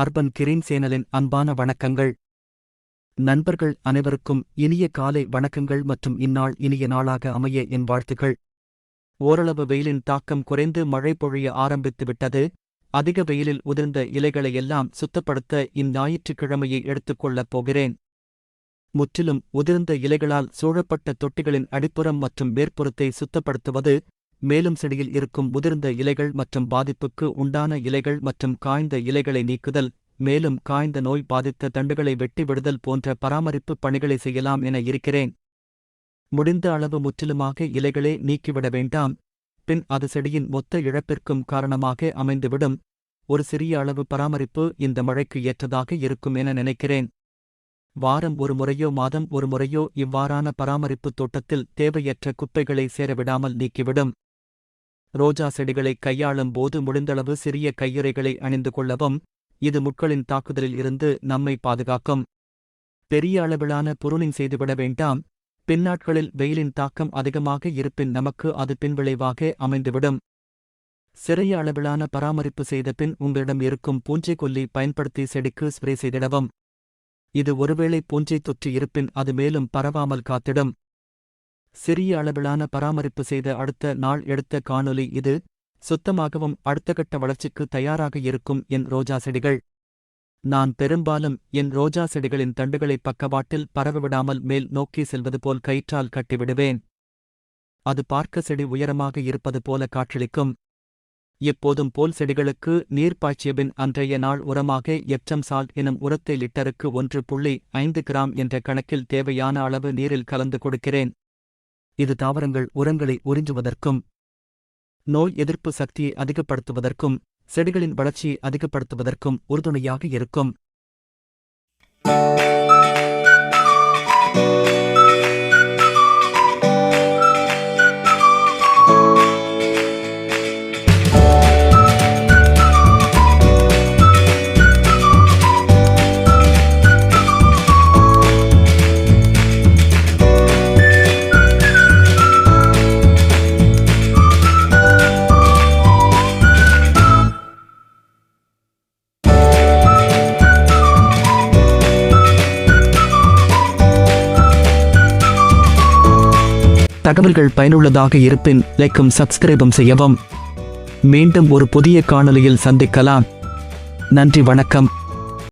Urban green சேனலின் அன்பான வணக்கங்கள். நண்பர்கள் அனைவருக்கும் இனிய காலை வணக்கங்கள் மற்றும் இந்நாள் இனிய நாளாக அமைய என் வாழ்த்துகள் ஓரளவு வெயிலின் தாக்கம் குறைந்து மழை பொழிய ஆரம்பித்துவிட்டது. அதிக வெயிலில் உதிர்ந்த இலைகளை எல்லாம் சுத்தப்படுத்த இந்ஞாயிற்றுக்கிழமையை எடுத்துக்கொள்ளப் போகிறேன். முற்றிலும் உதிர்ந்த இலைகளால் சூழப்பட்ட தொட்டிகளின் அடிப்புறம் மற்றும் மேற்புறத்தை சுத்தப்படுத்துவது மேலும் செடியில் இருக்கும் உதிர்ந்த இலைகள் மற்றும் பாதிப்புக்கு உண்டான இலைகள் மற்றும் காய்ந்த இலைகளை நீக்குதல் மேலும் காய்ந்த நோய் பாதித்த தண்டுகளை வெட்டி விடுதல் போன்ற பராமரிப்பு பணிகளை செய்யலாம் என இருக்கிறேன். முடிந்த அளவு முற்றிலுமாக இலைகளே நீக்கிவிட வேண்டாம். பின் அது செடியின் மொத்த இழப்பிற்கும் காரணமாக அமைந்துவிடும். ஒரு சிறிய அளவு பராமரிப்பு இந்த மழைக்கு ஏற்றதாக இருக்கும் என நினைக்கிறேன். வாரம் ஒரு முறையோ மாதம் ஒரு முறையோ இவ்வாறான பராமரிப்பு தோட்டத்தில் தேவையற்ற குப்பைகளை சேரவிடாமல் நீக்கிவிடும். ரோஜா செடிகளை கையாளும் போது முடிந்தளவு சிறிய கையுறைகளை அணிந்து கொள்ளவும் இது முட்களின் தாக்குதலில் இருந்து நம்மை பாதுகாக்கும். பெரிய அளவிலான புருளிங் செய்துவிட வேண்டாம். பின்னாட்களில் வெயிலின் தாக்கம் அதிகமாக இருப்பின் நமக்கு அது பின்விளைவாக அமைந்துவிடும். சிறிய அளவிலான பராமரிப்பு செய்த பின் உங்களிடம் இருக்கும் பூஞ்சை கொல்லி பயன்படுத்தி செடிக்கு ஸ்ப்ரே செய்திடவும். இது ஒருவேளை பூஞ்சை தொற்று இருப்பின் அது மேலும் பரவாமல் காத்திடும். சிறிய அளவிலான பராமரிப்பு செய்த அடுத்த நாள் எடுத்த காணொலி இது. சுத்தமாகவும் அடுத்த கட்ட வளர்ச்சிக்கு தயாராக இருக்கும் என் ரோஜா செடிகள். நான் பெரும்பாலும் என் ரோஜா செடிகளின் தண்டுகளை பக்கவாட்டில் பரவவிடாமல் மேல் நோக்கி செல்வது போல் கயிற்றால் கட்டிவிடுவேன். அது பார்க்க செடி உயரமாக இருப்பது போல காற்றளிக்கும் எப்போதும் போல் செடிகளுக்கு நீர் பாய்ச்சியபின் அன்றைய நாள் உரமாக எப்சம் சால்ட் எனும் உரத்தை லிட்டருக்கு ஒன்று புள்ளி ஐந்து கிராம் என்ற கணக்கில் தேவையான அளவு நீரில் கலந்து கொடுக்கிறேன். இது தாவரங்கள் உரங்களை உறிஞ்சுவதற்கும் நோய் எதிர்ப்பு சக்தியை அதிகப்படுத்துவதற்கும் செடிகளின் வளர்ச்சியை அதிகப்படுத்துவதற்கும் உறுதுணையாக இருக்கும். தகவல்கள் பயனுள்ளதாக இருப்பின் லைக்கும் சப்ஸ்கிரைபும் செய்யவும். மீண்டும் ஒரு புதிய காணொளியில் சந்திக்கலாம். நன்றி வணக்கம்.